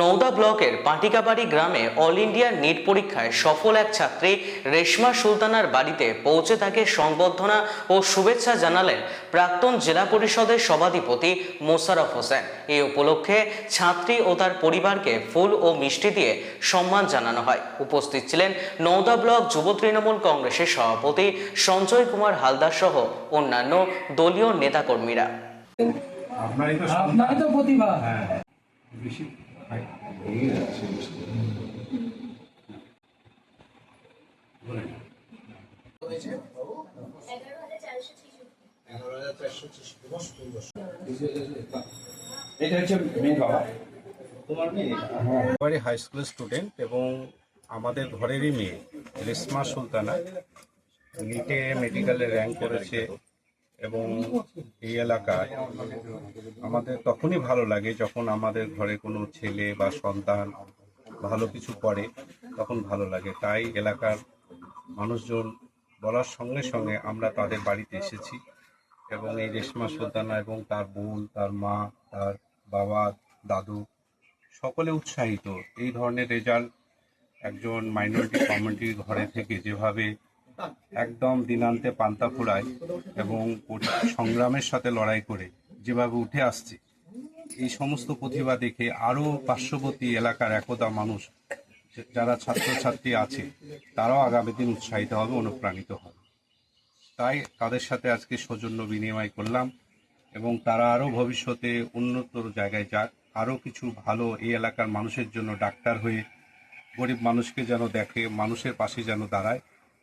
Nowda ব্লকের পাটিকাবাড়ি গ্রামে all India NEET পরীক্ষায় সফল এক ছাত্রী রেশমা সুলতানার বাড়িতে পৌঁছে তাকে সংবর্ধনা ও শুভেচ্ছা জানালেন প্রাক্তন জেলা পরিষদের সভাধিপতি মোশারফ হোসেন। এই উপলক্ষে ছাত্রী ও তার পরিবারকে ফুল ও মিষ্টি দিয়ে সম্মান জানানো হয়। উপস্থিত ছিলেন নওদা ব্লক যুব তৃণমূল কংগ্রেসের সভাপতি সঞ্জয় কুমার হালদার সহ অন্যান্য দলীয় নেতাকর্মীরা। আপনারই তো প্রতিভা। হ্যাঁ এটা হচ্ছে মেয়ে বাবা। এবারে হাই স্কুলের স্টুডেন্ট এবং আমাদের ঘরেরই মেয়ে রেশমা সুলতানা। নিটে মেডিকেলে র্যাঙ্ক করেছে। এবং এই এলাকায় আমাদের তখনই ভালো লাগে যখন আমাদের ঘরে কোনো ছেলে বা সন্তান ভালো কিছু করে, তখন ভালো লাগে। তাই এলাকার মানুষজন বলার সঙ্গে সঙ্গে আমরা তাদের বাড়িতে এসেছি এবং এই রেশমা সুলতানা এবং তার বোন, তার মা, তার বাবা, দাদু সকলে উৎসাহিত। এই ধরনের রেজাল্ট একজন মাইনরিটি কমিউনিটির ঘরে থেকে যেভাবে একদম দিনান্তে পান্তা ফুরায় এবং সংগ্রামের সাথে লড়াই করে যেভাবে উঠে আসছে, এই সমস্ত প্রতিভা দেখে আরও পার্শ্ববর্তী এলাকার একদা মানুষ যারা ছাত্রছাত্রী আছে, তারাও আগামী দিন উৎসাহিত হবে, অনুপ্রাণিত হবে। তাই তাদের সাথে আজকে সৌজন্য বিনিময় করলাম এবং তারা আরও ভবিষ্যতে উন্নতর জায়গায় যাক আরও কিছু ভালো এই এলাকার মানুষের জন্য ডাক্তার হয়ে গরিব মানুষকে যেন দেখে, মানুষের পাশে যেন দাঁড়ায়।